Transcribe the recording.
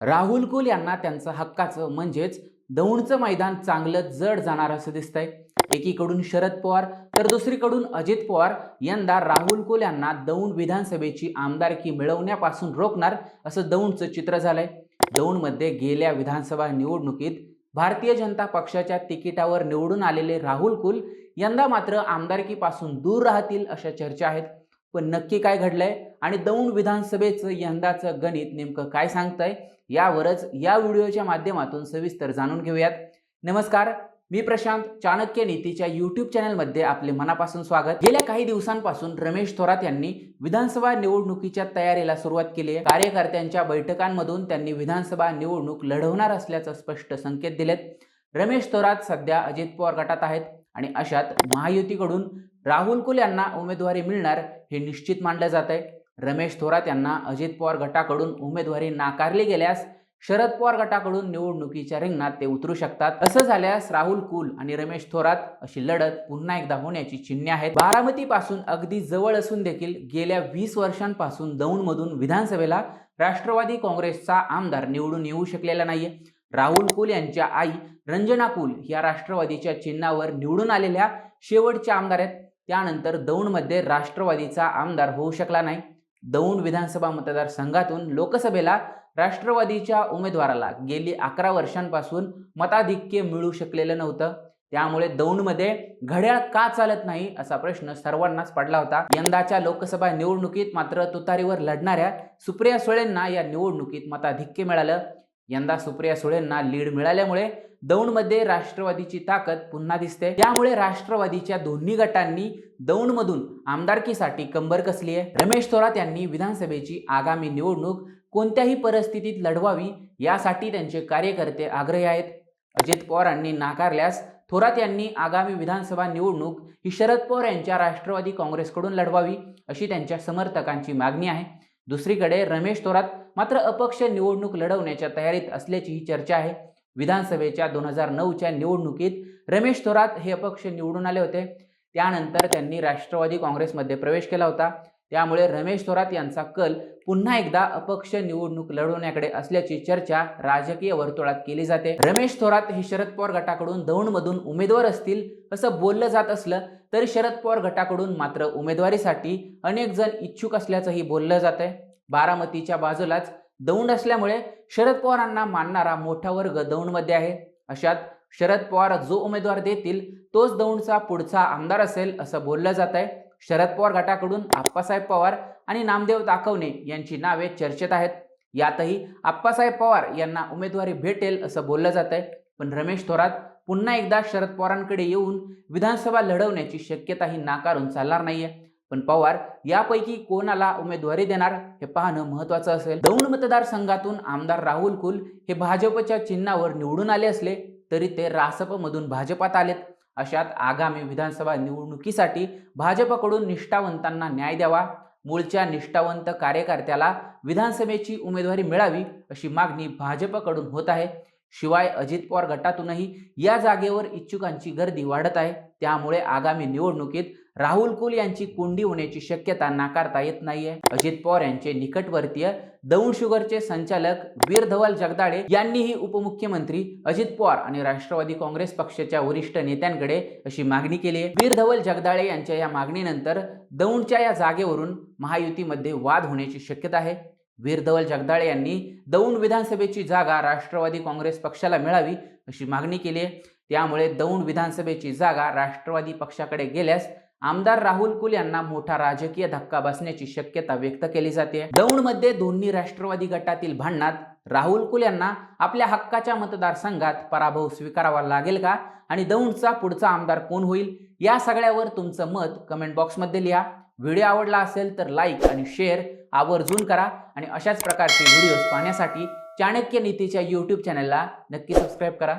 राहुल कुल यांना त्यांचं हक्काचं म्हणजेच दौंडचं मैदान चांगलं जड जाणार असं दिसतंय. एकीकडून शरद पवार तर दुसरीकडून अजित पवार यंदा राहुल कुल यांना दौंड विधानसभेची आमदारकी मिळवण्यापासून रोखणार असं दौंडचं चित्र झालंय. दौंडमध्ये गेल्या विधानसभा निवडणुकीत भारतीय जनता पक्षाच्या तिकिटावर निवडून आलेले राहुल कुल यंदा मात्र आमदारकीपासून दूर राहतील अशा चर्चा आहेत. पण नक्की काय घडलंय आणि दौंड विधानसभेचं यंदाचं गणित नेमकं काय सांगतंय यावरच या व्हिडिओच्या माध्यमातून सविस्तर जाणून घेऊयात. नमस्कार मी प्रशांत चाणक्य नीतीच्या यूट्यूब चॅनलमध्ये आपले मनापासून स्वागत. गेल्या काही दिवसांपासून रमेश थोरात यांनी विधानसभा निवडणुकीच्या तयारीला सुरुवात केली आहे. कार्यकर्त्यांच्या बैठकांमधून त्यांनी विधानसभा निवडणूक लढवणार असल्याचं स्पष्ट संकेत दिलेत. रमेश थोरात सध्या अजित पवार गटात आहेत आणि अशात महायुतीकडून राहुल कुल यांना उमेदवारी मिळणार हे निश्चित मानलं जात आहे रमेश थोरात यांना अजित पवार गटाकडून उमेदवारी नाकारली गेल्यास शरद पवार गटाकडून निवडणुकीच्या रिंगणात ते उतरू शकतात. असं झाल्यास राहुल कुल आणि रमेश थोरात अशी लढत पुन्हा एकदा होण्याची चिन्हे आहेत. बारामती पासून अगदी जवळ असून देखील गेल्या वीस वर्षांपासून दौंडमधून विधानसभेला राष्ट्रवादी काँग्रेसचा आमदार निवडून येऊ शकलेला नाहीये. राहुल कुल यांच्या आई रंजना कुल या राष्ट्रवादीच्या चिन्हावर निवडून आलेल्या शेवटच्या आमदार आहेत. त्यानंतर दौंडमध्ये राष्ट्रवादीचा आमदार होऊ शकला नाही. दौंड विधानसभा मतदारसंघातून लोकसभेला राष्ट्रवादीच्या उमेदवाराला गेली अकरा वर्षांपासून मताधिक्य मिळू शकलेलं नव्हतं. त्यामुळे दौंडमध्ये घड्याळ का चालत नाही असा प्रश्न सर्वांनाच पडला होता. यंदाच्या लोकसभा निवडणुकीत मात्र तुतारीवर लढणाऱ्या सुप्रिया सुळेंना या निवडणुकीत मताधिक्य मिळालं. यंदा सुप्रिया सुळेंना लीड मिळाल्यामुळे दौंडमध्ये राष्ट्रवादीची ताकद पुन्हा दिसते. त्यामुळे राष्ट्रवादीच्या दोन्ही गटांनी दौंडमधून आमदारकीसाठी कंबर कसली आहे? रमेश थोरात यांनी विधानसभेची आगामी निवडणूक कोणत्याही परिस्थितीत लढवावी यासाठी त्यांचे कार्यकर्ते आग्रही आहेत. अजित पवारांनी नाकारल्यास थोरात यांनी आगामी विधानसभा निवडणूक ही शरद पवार यांच्या राष्ट्रवादी काँग्रेसकडून लढवावी अशी त्यांच्या समर्थकांची मागणी आहे. दुसरीकडे रमेश थोरात मात्र अपक्ष निवडणूक लढवण्याच्या तयारीत असल्याची ही चर्चा आहे. विधानसभेच्या दोन हजार नऊच्या निवडणुकीत रमेश थोरात हे अपक्ष निवडून आले होते. त्यानंतर त्यांनी राष्ट्रवादी काँग्रेसमध्ये प्रवेश केला होता. त्यामुळे रमेश थोरात यांचा कल पुन्हा एकदा अपक्ष निवडणूक लढवण्याकडे असल्याची चर्चा राजकीय वर्तुळात केली जाते. रमेश थोरात हे शरद पवार गटाकडून दौंडमधून उमेदवार असतील असं बोललं जात असलं तरी शरद पवार गटाकडून मात्र उमेदवारीसाठी अनेक जण इच्छुक असल्याचंही बोललं जात आहे बारामतीच्या बाजूलाच दौंड असल्यामुळे शरद पवारांना मानणारा मोठा वर्ग दौंडमध्ये आहे. अशात शरद पवार जो उमेदवार देतील तोच दौंडचा पुढचा आमदार असेल असं बोललं जात आहे. शरद पवार गटाकडून आप्पासाहेब पवार आणि नामदेव ताकवणे यांची नावे चर्चेत आहेत. यातही आप्पासाहेब पवार यांना उमेदवारी भेटेल असं बोललं जात आहे. पण रमेश थोरात पुन्हा एकदा शरद पवारांकडे येऊन विधानसभा लढवण्याची शक्यताही नाकारून चालणार नाहीये. पण पवार यापैकी कोणाला उमेदवारी देणार हे पाहणं महत्वाचं असेल. दौंड मतदारसंघातून आमदार राहुल कुल हे भाजपच्या चिन्हावर निवडून आले असले तरी ते रासपमधून भाजपात आलेत. अशात आगामी विधानसभा निवडणुकीसाठी भाजपकडून निष्ठावंतांना न्याय द्यावा मूळच्या निष्ठावंत कार्यकर्त्याला विधानसभेची उमेदवारी मिळावी अशी मागणी भाजपकडून होत आहे. शिवाय अजित पवार गटातूनही या जागेवर इच्छुकांची गर्दी वाढत आहे. त्यामुळे आगामी निवडणुकीत राहुल कुल यांची कोंडी होण्याची शक्यता नाकारता येत नाहीये. अजित पवार यांचे निकटवर्तीय दौंड शुगरचे संचालक वीर धवल जगदाळे यांनीही उपमुख्यमंत्री अजित पवार आणि राष्ट्रवादी काँग्रेस पक्षाच्या वरिष्ठ नेत्यांकडे अशी मागणी केली आहे वीर धवल जगदाळे यांच्या या मागणीनंतर दौंडच्या या जागेवरून महायुतीमध्ये वाद होण्याची शक्यता आहे. वीरधवल जगदाळे यांनी दौंड विधानसभेची जागा राष्ट्रवादी काँग्रेस पक्षाला मिळावी अशी मागणी केली आहे. त्यामुळे दौंड विधानसभेची जागा राष्ट्रवादी पक्षाकडे गेल्यास आमदार राहुल कुल यांना मोठा राजकीय धक्का बसण्याची शक्यता व्यक्त केली जाते. दौंडमध्ये दोन्ही राष्ट्रवादी गटातील भांडणात राहुल कुल यांना आपल्या हक्काच्या मतदारसंघात पराभव स्वीकारावा लागेल का? आणि दौंडचा पुढचा आमदार कोण होईल? या सगळ्यावर तुमचं मत कमेंट बॉक्समध्ये लिहा. व्हिडिओ आवडला असेल तर लाईक आणि शेअर आवर्जून करा आणि अशाच प्रकारचे व्हिडिओज पाहण्यासाठी चाणक्य नीतीच्या यूट्यूब चॅनलला नक्की सबस्क्राईब करा.